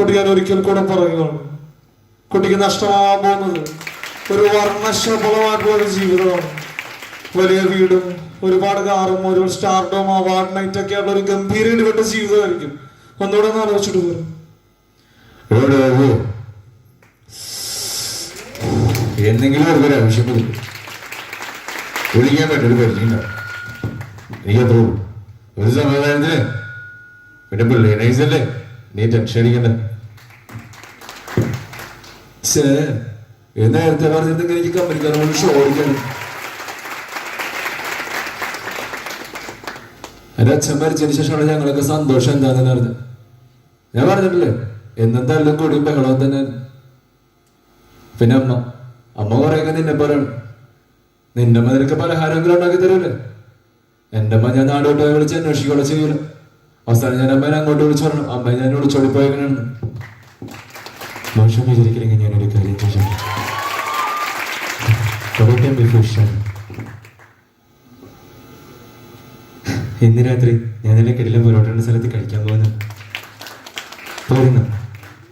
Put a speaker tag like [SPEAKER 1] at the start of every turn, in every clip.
[SPEAKER 1] കുട്ടി ഞാൻ ഒരിക്കൽ കൂടെ പറയുകയാണ് കുട്ടിക്ക് നഷ്ടമാവാൻ പോകുന്നത് ഒരു വർണശബളമായിട്ടുള്ള ജീവിതമാണ്. വലിയ വീടും ഒരുപാട് കാറും ഒരു സ്റ്റാർഡും അവാർഡ് നൈറ്റ് ഒക്കെ ഉള്ള ഒരു ഗംഭീര ജീവിതമായിരിക്കും. ഒന്നുകൂടെ ഒന്ന് ആലോചിച്ചിട്ട്
[SPEAKER 2] അത്? എന്തെങ്കിലും ഒരു ആവശ്യമില്ല വിളിക്കാൻ പറ്റൊരു പരിചയം ഒരു സമാധാനത്തിന് പിന്നെ പിള്ളേ നൈസല്ലേ നീ ക്ഷണിക്കണ്ട? നേരത്തെ പറഞ്ഞിട്ടുണ്ടെങ്കിൽ എനിക്ക് കമ്പനിക്കാരോട് ഷോ അടിക്കണം എന്റെ അച്ഛൻ മരിച്ചതിന് ശേഷമാണ് ഞങ്ങളൊക്കെ സന്തോഷം എന്താണെന്ന് അറിഞ്ഞത്. ഞാൻ പറഞ്ഞിട്ടില്ലേ എന്നും കൂടി ബഹളവും തന്നെ. പിന്നെ അമ്മ അമ്മ കുറെയൊക്കെ നിന്നെ പറയണം നിന്റെ അമ്മ നിനക്ക് പലഹാരമെങ്കിലും ഉണ്ടാക്കി തരൂലേ എന്റെ അമ്മ ഞാൻ നാടോട്ട് പോയി വിളിച്ച് അന്വേഷിക്കുകയോ ചെയ്യൂല. അവസാനം ഞാൻ അമ്മേനെ അങ്ങോട്ട് വിളിച്ചു പറഞ്ഞു. അമ്മ ഞാൻ വിളിച്ചോടി ഓടിപ്പോയെങ്ങനെയാണ് മോശം വിചാരിക്കില്ലെങ്കിൽ ഞാനൊരു കാര്യം ചോദിച്ചു ബിഫൂഷൻ ഇന്ന് രാത്രി ഞാൻ എന്നെ കിടിലം പൊരോട്ടയുടെ സ്ഥലത്ത് കഴിക്കാൻ പോകുന്നു. പോരുന്നു.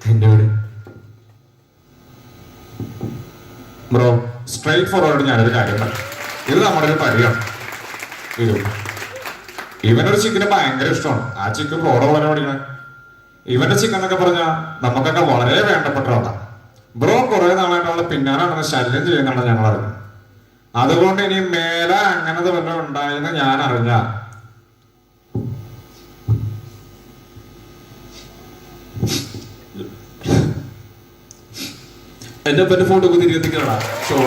[SPEAKER 2] എന്റെ കൂടെ.
[SPEAKER 3] ബ്രോ സ്ട്രൈറ്റ് ഫോർവേഡ് ഞാനൊരു കാര്യം ഇത് നമ്മുടെ ഒരു പരിയാണ് ഇത് ഇവനൊരു ചിക്കന് ഭയങ്കര ഇഷ്ടമാണ്. ആ ചിക്കൻ റോഡ് പോലെ പഠിക്കണേ? ഇവന്റെ ചിക്കൻ എന്നൊക്കെ പറഞ്ഞാൽ നമുക്കൊക്കെ വളരെ വേണ്ടപ്പെട്ടതാണ് ബ്രോ കുറെ നാളായിട്ട് അവളെ പിന്നാലെ നടന്ന് ശല്യം ചെയ്യുന്നതാണ് ഞങ്ങൾ അറിഞ്ഞത് അതുകൊണ്ട് ഇനി മേലെ അങ്ങനത്തെ വല്ലതും ഉണ്ടായെന്ന് ഞാൻ അറിഞ്ഞ
[SPEAKER 1] എന്റെ അപ്പന്റെ ഫോട്ടോ ഒക്കെ തിരികെ എത്തിക്കണടാ. ഷോ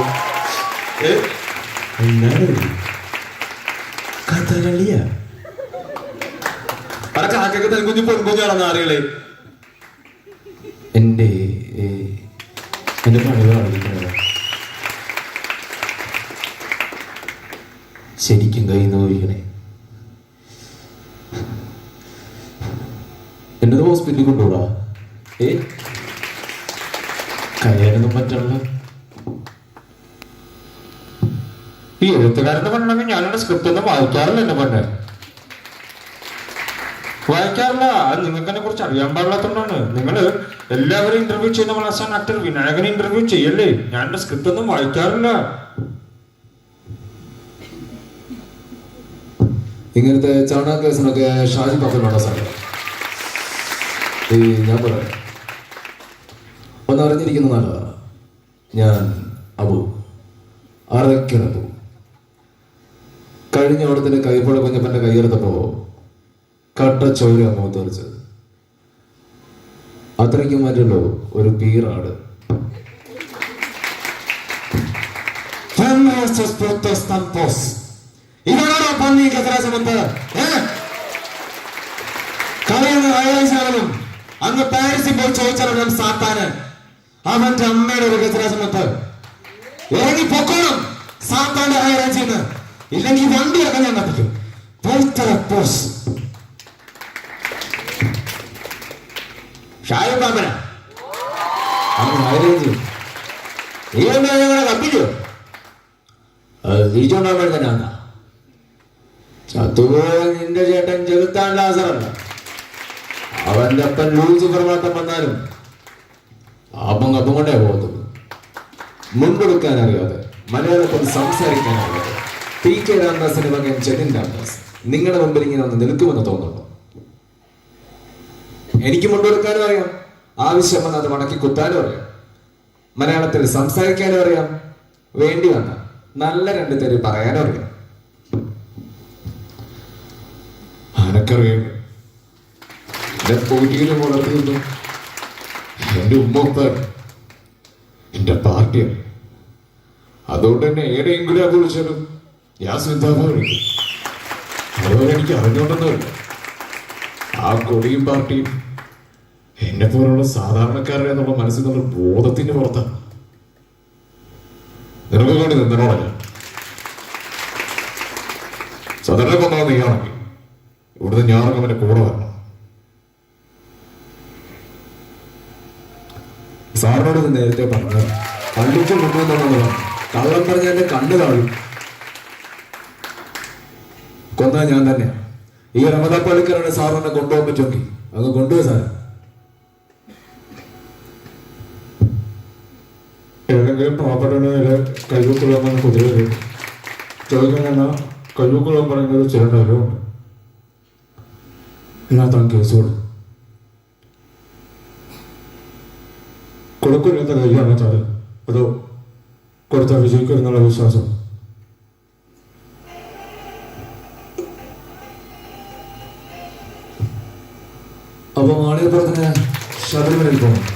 [SPEAKER 1] ഏ?
[SPEAKER 2] എന്താണ് കഥകളിയ.
[SPEAKER 1] പല കാക്കൊക്കെ തെൽക്കുഞ്ഞു
[SPEAKER 2] എന്റെ ശരിക്കും കൈ നോവിക്കണേ. എന്നത് ഹോസ്പിറ്റലിൽ കൊണ്ടുപോടാ. ഏ? കഴിയാനൊന്നും പറ്റണല്ലോ.
[SPEAKER 3] ഈ എഴുത്തുകാരന്റെ പറഞ്ഞാൽ ഞാനെന്റെ സ്ക്രിപ്റ്റ് ഒന്നും വായിക്കാറില്ല എന്റെ പറഞ്ഞ വായിക്കാറില്ല. അത് നിങ്ങൾക്ക് തന്നെ കുറിച്ച് അറിയാൻ പാടില്ലാത്തതുകൊണ്ടാണ്. നിങ്ങൾ എല്ലാവരും ഇന്റർവ്യൂ ചെയ്യുന്ന മലസാൻ ആക്ടർ വിനായകനെ ഇന്റർവ്യൂ ചെയ്യല്ലേ? ഞാൻ എന്റെ സ്ക്രിപ്റ്റ് ഒന്നും വായിക്കാറില്ല.
[SPEAKER 2] ഇങ്ങനത്തെ ചാണക കേസിനൊക്കെ ഷാജി പക്കലുണ്ടോ സാർ? ഈ ഞാൻ പറയാം ഒന്ന് അറിഞ്ഞിരിക്കുന്ന ഞാൻ അബു. അറയ്ക്കൽ അബു കഴിഞ്ഞ ഓണത്തിന് കൈപ്പുഴ കുഞ്ഞപ്പന്റെ കൈയെടുത്തപ്പോ കട്ട ചോര മുഖത്ത് തെറിച്ചത് അത്രയ്ക്കും മറ്റുള്ളൂ ഒരു പീറാട്. ഇതാണോ പന്നി കത്തരാസമത്ത് കളയുന്ന വ്യാഴാഴ്ചയാണെന്നും അന്ന് പാരീസിൽ പോയി ചോദിച്ചാലും സാത്താന്. അവന്റെ അമ്മയുടെ ഒരു ഗജരാസമത്ത് ഇറങ്ങി പൊക്കോണം സാത്താന്റെ വ്യാഴാഴ്ചന്ന് ഇല്ലെങ്കിൽ വണ്ടി ഇറക്കാൻ ഞാൻ പോയിത്തര പോസ് നിന്റെ ചേട്ടൻ ചെലുത്താൻ ലാസറല്ല അവന്റെ അപ്പൻ ലൂസ് പ്രമാത്തം വന്നാലും അപ്പം അപ്പം കൊണ്ടേ പോകത്തുള്ളൂ. മുൻപെടുക്കാൻ അറിയാതെ മലയാളത്തിൽ സംസാരിക്കാൻ അറിയാതെ പി കെ രാംദാസിന്റെ മകൻ ജതിൻ രാംദാസ് നിങ്ങളുടെ മുമ്പിൽ ഇങ്ങനെ ഒന്ന് നിൽക്കുമെന്ന് തോന്നുന്നു. എനിക്ക് മുണ്ടുകൊടുക്കാനും അറിയാം. ആവശ്യം വന്ന് അത് മടക്കി കുത്താനും അറിയാം. മലയാളത്തിൽ സംസാരിക്കാനും അറിയാം. വേണ്ടി വന്ന നല്ല രണ്ട് തെറി പറയാനും അറിയാം.
[SPEAKER 3] ആനക്കറിയാം. ഉമ്മപ്പാൻ എന്റെ പാർട്ടിയാണ് അതുകൊണ്ട് തന്നെ ഏടെയെങ്കിലും അത് ഞാൻ സിദ്ധാർത്ഥ അതുപോലെ എനിക്ക് ആ കൊടിയും പാർട്ടിയും എന്നെ പോലുള്ള സാധാരണക്കാരുടെ എന്നുള്ള മനസ്സിൽ നിന്നുള്ള ബോധത്തിന്റെ പുറത്താണ് നിനക്ക് വേണ്ടി നിന്നോടല്ല. സദറിനെ കൊന്നാൽ നീയാണെങ്കിൽ ഇവിടുന്ന് ഞാനൊക്കെ അവന്റെ കൂടെ വരണം.
[SPEAKER 2] സാറിനോട് നേരത്തെ പറഞ്ഞു പള്ളിക്ക് കൊണ്ടുവന്നുള്ള കള്ളം പറഞ്ഞ എന്റെ കണ്ണ് കാണും കൊന്നാ ഞാൻ തന്നെ. ഈ റമദാ പള്ളിക്കാരാണ് സാറിനെ കൊണ്ടുപോകാൻ പറ്റുമെങ്കിൽ അങ്ങ് കൊണ്ടുപോയി സാർ ഏതെങ്കിലും പാവപ്പെട്ടവനെ കൈവക്കുള്ളമെന്ന് കുതിര വരും. ചോദിക്കാൻ എന്നാൽ കൈവക്കുള്ളം പറയുന്നത് ചില ഡയലോഗുണ്ട് എന്നാൽ താൻ കേസ് കൊടുക്കും. കൊടുക്കില്ലാത്ത കൈയാണോ ചാൽ? അതോ കൊടുത്താൽ വിജയിക്കും എന്നുള്ള വിശ്വാസം?
[SPEAKER 4] അപ്പൊ മാളികപ്പുറത്തിന് ശബരിമലയിൽ പോകണം.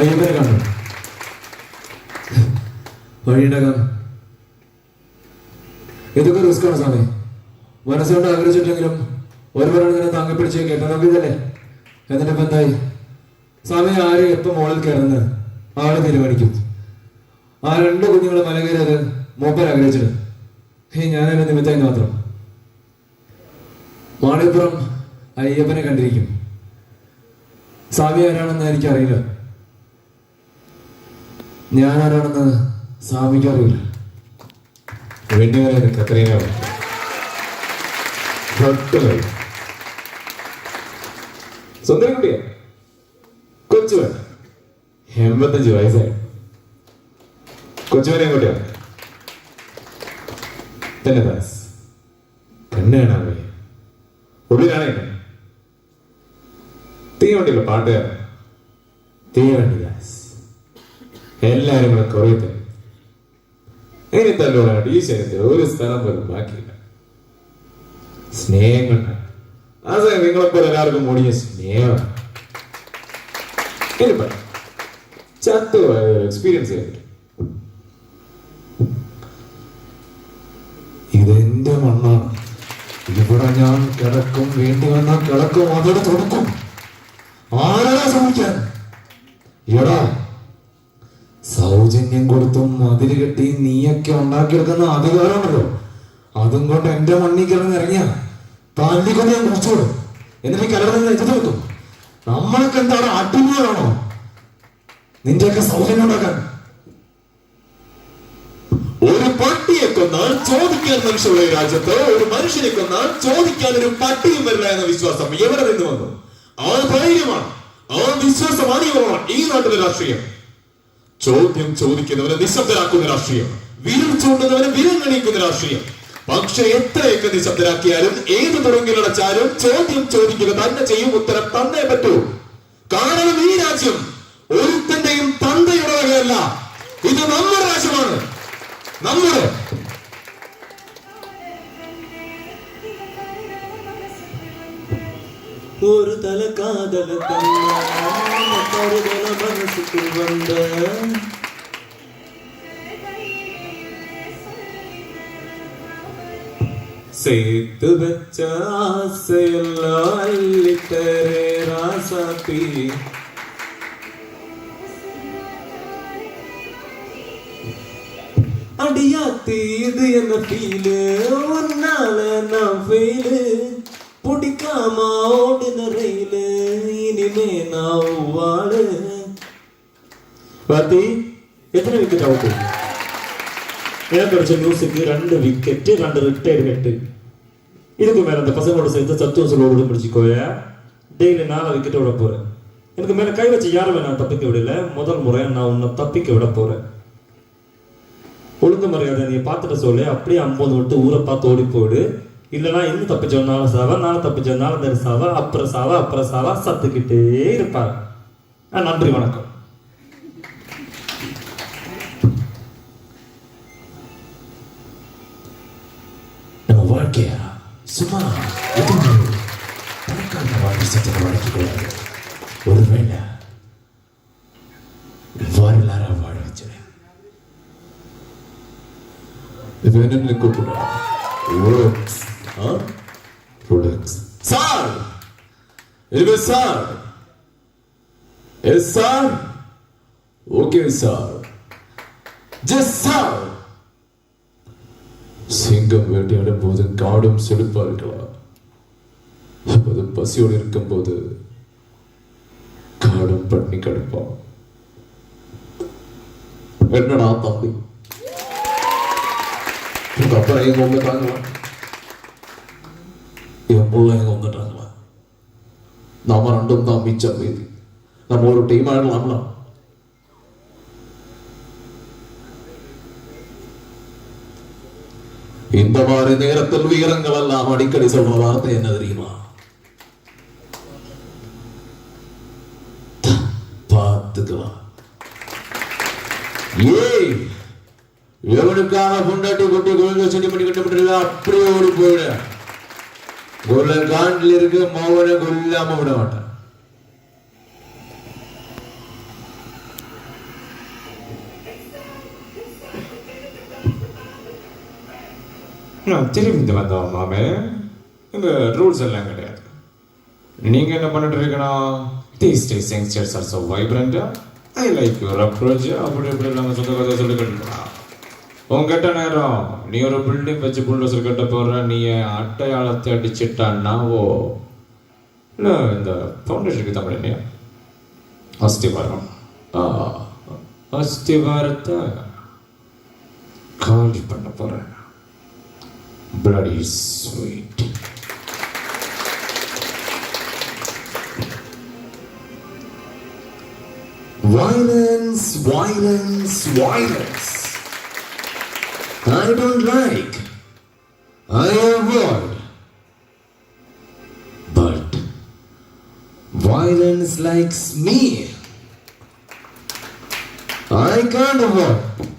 [SPEAKER 4] അയ്യപ്പനെ കണ്ടു വഴിയുണ്ടാകാം ഇതൊക്കെ റിസ്ക്കാണ് സ്വാമി മനസ്സുകൊണ്ട് ആഗ്രഹിച്ചിട്ടെങ്കിലും ഒരുപാട് ഇങ്ങനെ താങ്ങി പിടിച്ച് കേട്ടോ നോക്കിയതല്ലേ എന്നിട്ട് ഇപ്പം എന്തായി? സ്വാമി ആര് എപ്പം മോളിൽ കയറുന്നത്? ആൾ തീരുമാനിക്കും. ആ രണ്ട് കുഞ്ഞുങ്ങൾ മല കയറിയത് മൂപ്പർ ആഗ്രഹിച്ചിട്ട് ഹേ എന്നെ നിമിത്തമായി മാത്രം. മാളിപ്പുറം അയ്യപ്പനെ കണ്ടിരിക്കും. സ്വാമി ആരാണെന്ന് എനിക്കറിയില്ല. ഞാൻ ആരാണെന്ന് സ്വാമിക്ക് അറിയില്ല
[SPEAKER 2] സുന്ദരി കുട്ടിയാ കൊച്ചുവൻ എൺപത്തഞ്ച് വയസ്സായി. കൊച്ചുവനെ കുട്ടിയാ തന്നെ ദാസ്. കണ്ണ് കാണാൻ വയ്യ തീ വണ്ടിയില്ല പാട്ടുകാരൻ. തീ വണ്ടി ദാസ്. എല്ലാരും കൂടെ കുറേ തന്നെ ഇനി ഈ ശരീരത്തിൽ ഒരു സ്ഥലം പോലും ബാക്കിയില്ല. സ്നേഹങ്ങൾ. ആ അത് നിങ്ങളെപ്പോലെ എല്ലാവർക്കും ഓടിയ സ്നേഹമാണ്. എക്സ്പീരിയൻസ് ചെയ്തിട്ട് ഇതെന്റെ മണ്ണാണ്. ഇവിടെ ഞാൻ കിടക്കും വേണ്ടി വന്നാൽ കിടക്കും അതോടെ തുടക്കും ആരാ ശ്രമിക്കാൻ എടാ സൗജന്യം കൊടുത്തും അതിര് കെട്ടി നീയൊക്കെ ഉണ്ടാക്കിയെടുക്കുന്ന അധികാരമുണ്ടല്ലോ അതും കൊണ്ട് എന്റെ മണ്ണിൽ കിടന്ന് ഇറങ്ങിയ തല്ലിക്കൊണ്ട് ഞാൻ കുറിച്ചോടും എന്നിട്ട് കലർന്ന് നെഞ്ചത്ത് വെക്കും. നമ്മളൊക്കെ എന്താണ് അടിമയാണോ നിന്റെയൊക്കെ സൗജന്യം ഉണ്ടാക്കാൻ. ഒരു പട്ടിയെ കൊന്നാൽ ചോദിക്കാൻ മനുഷ്യരുടെ രാജ്യത്ത് ഒരു മനുഷ്യനെ കൊന്നാൽ ചോദിക്കാൻ ഒരു പട്ടിയും വരില്ല എന്ന വിശ്വാസം എവിടെ നിന്ന് വന്നു? ആ ധൈര്യമാണ് ആ വിശ്വാസമാണ് ഈ നാട്ടിലെ രാഷ്ട്രീയം. ചോദ്യം ചോദിക്കുന്നവരെ നിശബ്ദരാക്കുന്ന രാഷ്ട്രീയം. വിരൽ ചൂണ്ടുന്നവരെ വിരൽ നെളിയിക്കുന്ന രാഷ്ട്രീയം. പക്ഷെ എത്രയൊക്കെ നിശബ്ദരാക്കിയാലും ഏത് തുറങ്കിലടച്ചാലും ചോദ്യം ചോദിക്കുക തന്നെ ചെയ്യും ഉത്തരം തന്നേ പറ്റൂ. കാരണം ഈ രാജ്യം ഒരുത്തന്റെയും തന്തയുള്ളവയല്ല ഇത് നമ്മുടെ രാജ്യമാണ്. നമ്മുടെ.
[SPEAKER 5] ഒരു തല കാതല തന്നെ கருதல மனசுக்கு வந்த சேர்த்து வச்ச ஆசையெல்லாம் அள்ளித்தரே ராசாத்தி. அடியாத்தி இது என்ன ஃபீலு உன்னால நான் ஃபெயிலு பிடிக்காம ஓடுன ரயிலு இனிமே நான் வாழு பாத்தி எத்தனை விக்கெட் அவுட் எனக்கு கிடைச்ச நியூஸுக்கு ரெண்டு விக்கெட்டு ரெண்டு ரிட்டையர்டு கட்டு இதுக்கு மேல அந்த பசங்களோட சேர்த்து சத்துவ சொல்வோடு முடிச்சுக்கோய டெய்லி நாலு விக்கெட் விட போறேன். எனக்கு மேல கை வச்சு யாருமே நான் தப்பிக்க விடல முதல் முறை நான் உன்னை தப்பிக்க விட போறேன். ஒழுங்கு மரியாதை நீ பார்த்துட்டு சொல்லு அப்படியே ஐம்பது விட்டு ஊரை பார்த்து ஓடி போயிடு இல்லைனா இன்னும் தப்பிச்சவனால சாவா நான் தப்பிச்சவனால தரு சாவா அப்புறம் சாவா அப்புறம் சாவா சத்துக்கிட்டே இருப்பாங்க நன்றி வணக்கம்.
[SPEAKER 2] வாழ்க்கையா சும்மா தனக்கான வாழ்க்கை சத்தத்தை வளர்க்கக்கூடாது ஒருவேளை வரலாறா வாழ வச்சுருவேன் வேணும்னு கூப்பிடுறேன் சார் இது sir yes sir okay sir just sir சிங்கம் வேட்டையாடும் போது காடும் செழிப்பா இருக்கலாம் அது பசியோடு இருக்கும்போது காடும் பட்டினி கிடப்பான் என்னடா தம்பி? உங்க அப்பா எங்க வந்துட்டாங்களா என் இவன் பூலோகம் வந்துட்டாங்களா நாம ரெண்டும் தான் மிச்சம் மீதி நம்ம ஒரு டீம் ஆடலாம்ல இந்த மாதிரி நேரத்தில் வீரங்கள் எல்லாம் அடிக்கடி சொல்ற வார்த்தை என்ன தெரியுமா பார்த்துக்கலாம் ஏய் எவனுக்காக புண்டாட்டி கொண்டு குழந்தை செஞ்சு பண்ணி கட்டப்பட்டிருக்கா அப்படியே ஓடி போயிடு கொல்ல இருக்க மௌன கொல்லாம விட மாட்டான்
[SPEAKER 6] திரும்பி வந்தோம் மாமே இந்த ரூல்ஸ் எல்லாம் கிடையாது நீங்க என்ன பண்ணிட்டு இருக்கணும் these days youngsters are so வைப்ரண்டா I like your approach அப்படி இப்படி இல்லாமல் சொல்ல கதை சொல்லி சொல்லிக்கிட்டு உங்ககிட்ட நேரம். நீ ஒரு பில்டிங் வச்சு புல்டோசர் கட்ட போற நீ அட்டையாளத்தை அடிச்சிட்டான்னா ஓ இல்லை இந்த ஃபவுண்டேஷனுக்கு தமிழ் இல்லையா? அஸ்திவாரம் அஸ்திவாரத்தை காலி பண்ண போறேன். Bloody sweet
[SPEAKER 2] Violence, violence, violence. I don't like. I avoid. But violence likes me. I can't avoid.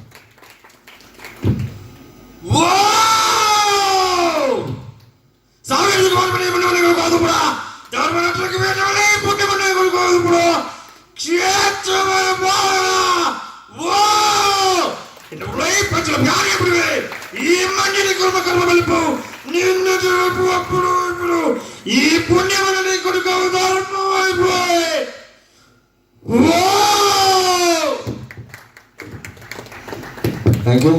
[SPEAKER 2] పుణ్యములు నీ కొడుకు అవతారణం
[SPEAKER 7] అయిపోయి. Thank you